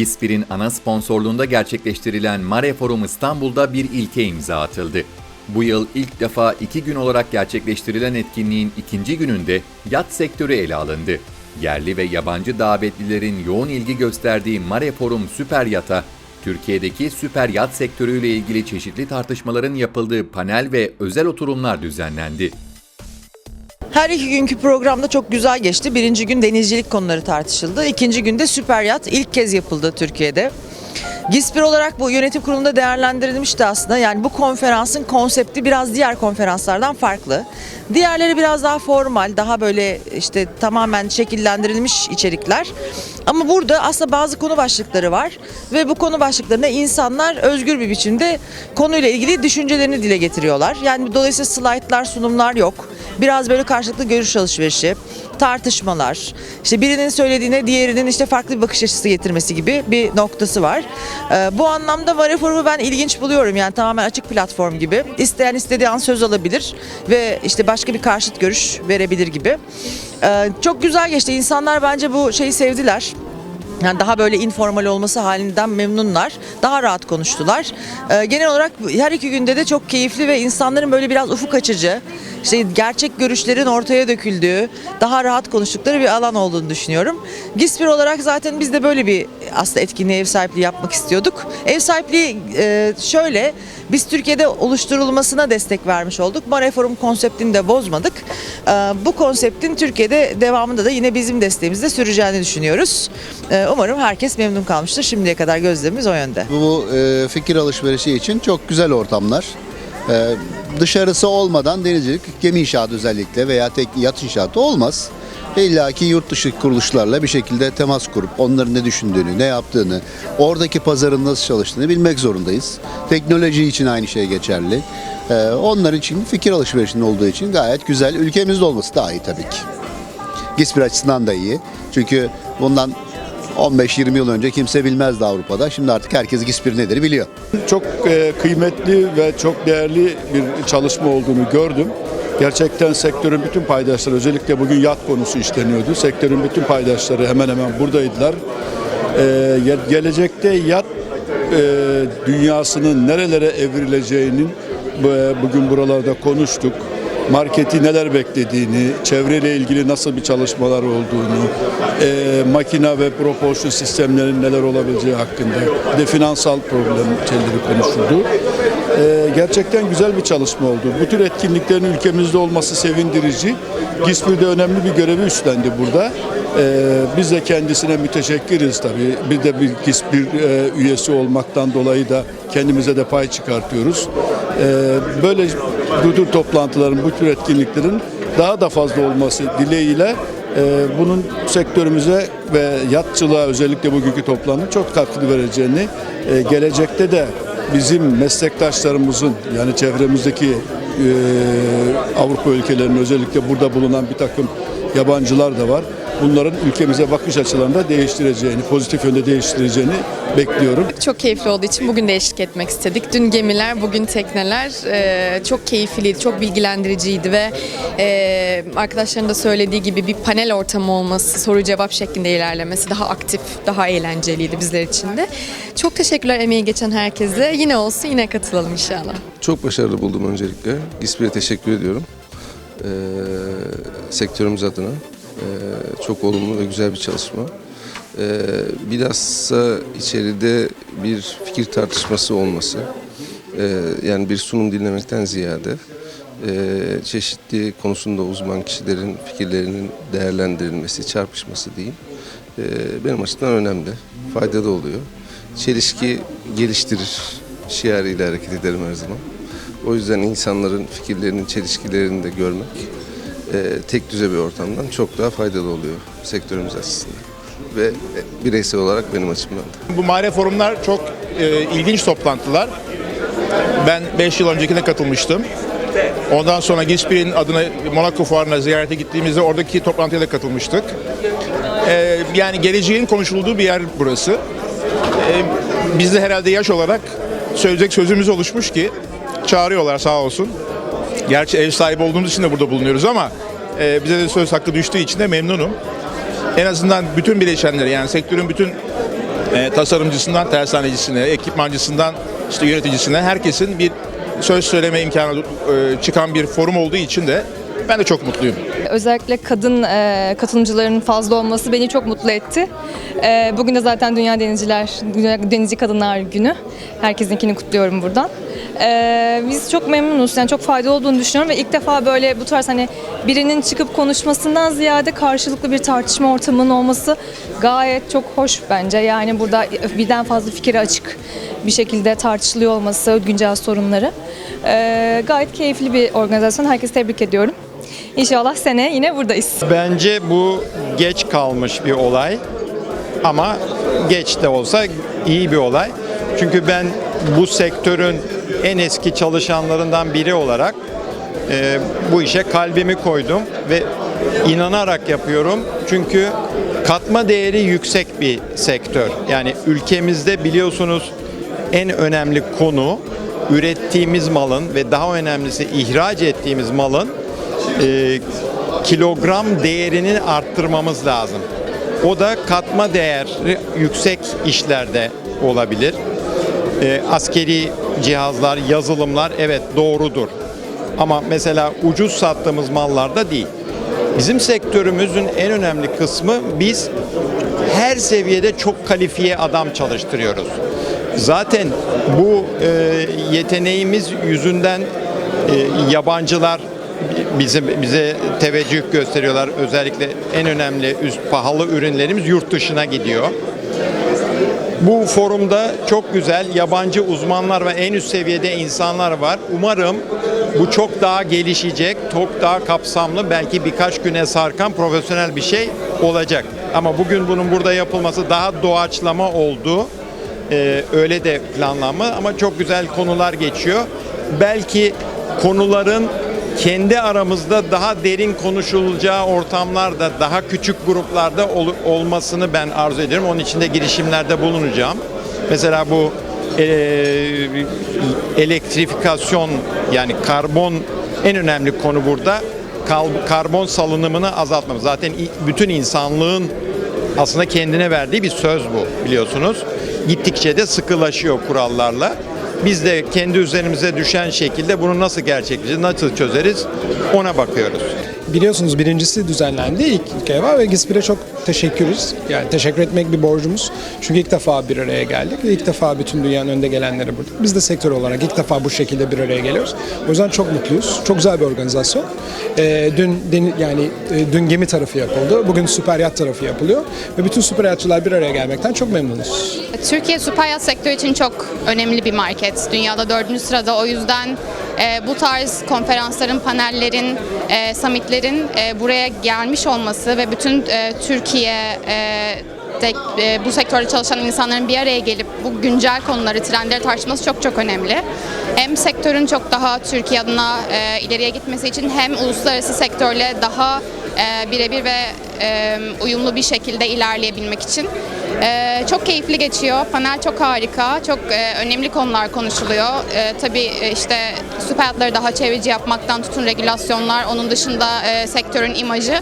GİSPİR'in ana sponsorluğunda gerçekleştirilen Mare Forum İstanbul'da bir ilke imza atıldı. Bu yıl ilk defa iki gün olarak gerçekleştirilen etkinliğin ikinci gününde yat sektörü ele alındı. Yerli ve yabancı davetlilerin yoğun ilgi gösterdiği Mare Forum Süper Yat'a, Türkiye'deki süper yat sektörüyle ilgili çeşitli tartışmaların yapıldığı panel ve özel oturumlar düzenlendi. Her iki günkü programda çok güzel geçti. Birinci gün denizcilik konuları tartışıldı. İkinci günde süper yat ilk kez yapıldı Türkiye'de. GİSPİR olarak bu yönetim kurulunda değerlendirilmişti aslında. Yani bu konferansın konsepti biraz diğer konferanslardan farklı. Diğerleri biraz daha formal, daha böyle işte tamamen şekillendirilmiş içerikler. Ama burada aslında bazı konu başlıkları var ve bu konu başlıklarında insanlar özgür bir biçimde konuyla ilgili düşüncelerini dile getiriyorlar. Yani dolayısıyla slaytlar, sunumlar yok. Biraz böyle karşılıklı görüş alışverişi, tartışmalar, işte birinin söylediğine diğerinin işte farklı bir bakış açısı getirmesi gibi bir noktası var. Ee, bu anlamda Mare Forum'u ben ilginç buluyorum. Yani tamamen açık platform gibi. İsteyen istediği an söz alabilir ve işte başka bir karşıt görüş verebilir gibi. Ee, çok güzel geçti. İnsanlar bence bu şeyi sevdiler. Yani daha böyle informal olması halinden memnunlar. Daha rahat konuştular. Ee, genel olarak her iki günde de çok keyifli ve insanların böyle biraz ufuk açıcı, işte gerçek görüşlerin ortaya döküldüğü, daha rahat konuştukları bir alan olduğunu düşünüyorum. GİSPİR olarak zaten biz de böyle bir aslında etkinliğe ev sahipliği yapmak istiyorduk. Ev sahipliği e, şöyle, biz Türkiye'de oluşturulmasına destek vermiş olduk. Mare Forum konseptini de bozmadık. Ee, bu konseptin Türkiye'de devamında da yine bizim desteğimizde süreceğini düşünüyoruz. Ee, umarım herkes memnun kalmıştır. Şimdiye kadar gözlemimiz o yönde. Bu e, fikir alışverişi için çok güzel ortamlar. E, dışarısı olmadan denizcilik, gemi inşaatı özellikle veya tek yat inşaatı olmaz. İlla ki yurt dışı kuruluşlarla bir şekilde temas kurup onların ne düşündüğünü, ne yaptığını, oradaki pazarın nasıl çalıştığını bilmek zorundayız. Teknoloji için aynı şey geçerli. E, onlar için fikir alışverişinin olduğu için gayet güzel. Ülkemizde olması daha iyi tabii ki. GİSPİR açısından da iyi. Çünkü bundan 15-20 yıl önce kimse bilmezdi Avrupa'da. Şimdi artık herkes GİSPİR nedir biliyor. Çok e, kıymetli ve çok değerli bir çalışma olduğunu gördüm. Gerçekten sektörün bütün paydaşları, özellikle bugün yat konusu işleniyordu. Sektörün bütün paydaşları hemen hemen buradaydılar. E, ge- gelecekte yat e, dünyasının nerelere evrileceğinin e, bugün buralarda konuştuk. Marketi neler beklediğini, çevreyle ilgili nasıl bir çalışmalar olduğunu, e, makina ve propulsion sistemlerin neler olabileceği hakkında, bir de finansal problem şeyleri konuşuldu. E, gerçekten güzel bir çalışma oldu. Bu tür etkinliklerin ülkemizde olması sevindirici. GİSPİR de önemli bir görevi üstlendi burada. E, biz de kendisine müteşekkiriz tabii. Bir de bir GİSPİR e, üyesi olmaktan dolayı da kendimize de pay çıkartıyoruz. E, böyle bu tür toplantıların, bu tür etkinliklerin daha da fazla olması dileğiyle e, bunun sektörümüze ve yatçılığa özellikle bugünkü toplantının çok katkı vereceğini, e, gelecekte de bizim meslektaşlarımızın yani çevremizdeki e, Avrupa ülkelerinin özellikle burada bulunan bir takım yabancılar da var. Bunların ülkemize bakış açılarını değiştireceğini, pozitif yönde değiştireceğini bekliyorum. Çok keyifli olduğu için bugün de eşlik etmek istedik. Dün gemiler, bugün tekneler e, çok keyifliydi, çok bilgilendiriciydi ve e, arkadaşların da söylediği gibi bir panel ortamı olması, soru cevap şeklinde ilerlemesi daha aktif, daha eğlenceliydi bizler için de. Çok teşekkürler emeği geçen herkese. Yine olsun, yine katılalım inşallah. Çok başarılı buldum öncelikle. GİSPİR'e teşekkür ediyorum. Ee, sektörümüz adına. Ee, çok olumlu ve güzel bir çalışma. Ee, bilhassa içeride bir fikir tartışması olması, ee, yani bir sunum dinlemekten ziyade çeşitli konusunda uzman kişilerin fikirlerinin değerlendirilmesi, çarpışması diyeyim, benim açımdan önemli, faydalı oluyor. Çelişki geliştirir şiarıyla hareket ederim her zaman. O yüzden insanların fikirlerinin çelişkilerini de görmek tek düze bir ortamdan çok daha faydalı oluyor sektörümüz açısından. Ve e, bireysel olarak benim açımdan da. Bu mare forumlar çok e, ilginç toplantılar. Ben 5 yıl öncekine katılmıştım. Ondan sonra GİSPİR'in adına Monaco Fuarı'na ziyarete gittiğimizde oradaki toplantıya da katılmıştık. E, yani geleceğin konuşulduğu bir yer burası. E, biz de herhalde yaş olarak söyleyecek sözümüz oluşmuş ki çağırıyorlar sağ olsun. Gerçi ev sahibi olduğumuz için de burada bulunuyoruz ama e, bize de söz hakkı düştüğü için de memnunum. En azından bütün bileşenleri yani sektörün bütün e, tasarımcısından tersanecisine, ekipmancısından işte yöneticisine herkesin bir söz söyleme imkanı e, çıkan bir forum olduğu için de ben de çok mutluyum. Özellikle kadın e, katılımcıların fazla olması beni çok mutlu etti. E, bugün de zaten Dünya Denizciler, Dünya Denizci Kadınlar Günü. Herkesinkini kutluyorum buradan. E, biz çok memnunuz. Yani çok faydalı olduğunu düşünüyorum ve ilk defa böyle bu tarz hani birinin çıkıp konuşmasından ziyade karşılıklı bir tartışma ortamının olması gayet çok hoş bence. Yani burada birden fazla fikir açık bir şekilde tartışılıyor olması güncel sorunları. E, gayet keyifli bir organizasyon. Herkesi tebrik ediyorum. İnşallah sene yine buradayız. Bence bu geç kalmış bir olay ama geç de olsa iyi bir olay. Çünkü ben bu sektörün en eski çalışanlarından biri olarak e, bu işe kalbimi koydum ve inanarak yapıyorum. Çünkü katma değeri yüksek bir sektör. Yani ülkemizde biliyorsunuz en önemli konu ürettiğimiz malın ve daha önemlisi ihraç ettiğimiz malın e, kilogram değerini arttırmamız lazım. O da katma değeri yüksek işlerde olabilir. E, askeri cihazlar, yazılımlar evet doğrudur. Ama mesela ucuz sattığımız mallarda değil. Bizim sektörümüzün en önemli kısmı biz her seviyede çok kalifiye adam çalıştırıyoruz. Zaten bu e, yeteneğimiz yüzünden e, yabancılar bizim bize teveccüh gösteriyorlar. Özellikle en önemli üst pahalı ürünlerimiz yurt dışına gidiyor. Bu forumda çok güzel yabancı uzmanlar ve en üst seviyede insanlar var. Umarım bu çok daha gelişecek, çok daha kapsamlı, belki birkaç güne sarkan profesyonel bir şey olacak. Ama bugün bunun burada yapılması daha doğaçlama oldu. Ee, öyle de planlanma ama çok güzel konular geçiyor. Belki konuların kendi aramızda daha derin konuşulacağı ortamlarda, daha küçük gruplarda ol- olmasını ben arzu ediyorum. Onun için de girişimlerde bulunacağım. Mesela bu e, elektrifikasyon yani karbon en önemli konu burada. Kal- karbon salınımını azaltmamız. Zaten bütün insanlığın aslında kendine verdiği bir söz bu biliyorsunuz. Gittikçe de sıkılaşıyor kurallarla. Biz de kendi üzerimize düşen şekilde bunu nasıl gerçekleştiririz, nasıl çözeriz ona bakıyoruz. Biliyorsunuz birincisi düzenlendi ilk, defa ve GİSPİR'e çok teşekkürüz. Yani teşekkür etmek bir borcumuz. Çünkü ilk defa bir araya geldik ve ilk defa bütün dünyanın önde gelenleri burada. Biz de sektör olarak ilk defa bu şekilde bir araya geliyoruz. O yüzden çok mutluyuz. Çok güzel bir organizasyon. Ee, dün deni- yani e, dün gemi tarafı yapıldı. Bugün süper yat tarafı yapılıyor ve bütün süper yatçılar bir araya gelmekten çok memnunuz. Türkiye süper yat sektörü için çok önemli bir market. Dünyada dördüncü sırada. O yüzden e, bu tarz konferansların, panellerin, e, summitlerin e, buraya gelmiş olması ve bütün e, Türkiye e, e, bu sektörde çalışan insanların bir araya gelip bu güncel konuları, trendleri tartışması çok çok önemli. Hem sektörün çok daha Türkiye adına ileriye gitmesi için hem uluslararası sektörle daha e, birebir ve e, uyumlu bir şekilde ilerleyebilmek için. E, çok keyifli geçiyor. Panel çok harika. Çok e, önemli konular konuşuluyor. E, tabii e, işte süper yatları daha çevreci yapmaktan tutun regülasyonlar, onun dışında e, sektörün imajı.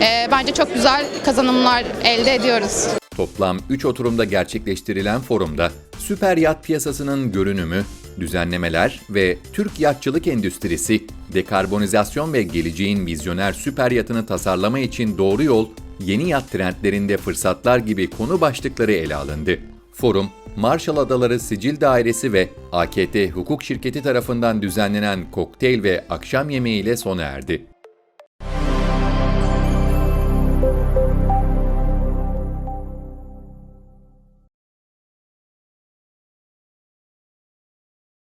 E, bence çok güzel kazanımlar elde ediyoruz. Toplam 3 oturumda gerçekleştirilen forumda süper yat piyasasının görünümü, düzenlemeler ve Türk yatçılık endüstrisi, dekarbonizasyon ve geleceğin vizyoner süper yatını tasarlama için doğru yol, yeni yat trendlerinde fırsatlar gibi konu başlıkları ele alındı. Forum, Marshall Adaları Sicil Dairesi ve AKT Hukuk Şirketi tarafından düzenlenen kokteyl ve akşam yemeğiyle sona erdi.